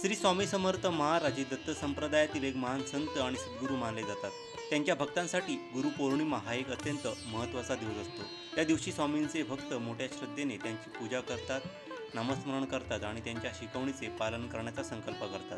श्री स्वामी समर्थ महाराज हे दत्त संप्रदायातील एक महान संत आणि सद्गुरू मानले जातात. त्यांच्या भक्तांसाठी गुरुपौर्णिमा हा एक अत्यंत महत्त्वाचा दिवस असतो. त्या दिवशी स्वामींचे भक्त मोठ्या श्रद्धेने त्यांची पूजा करतात नामस्मरण करतात आणि त्यांच्या शिकवणीचे पालन करण्याचा संकल्प करतात.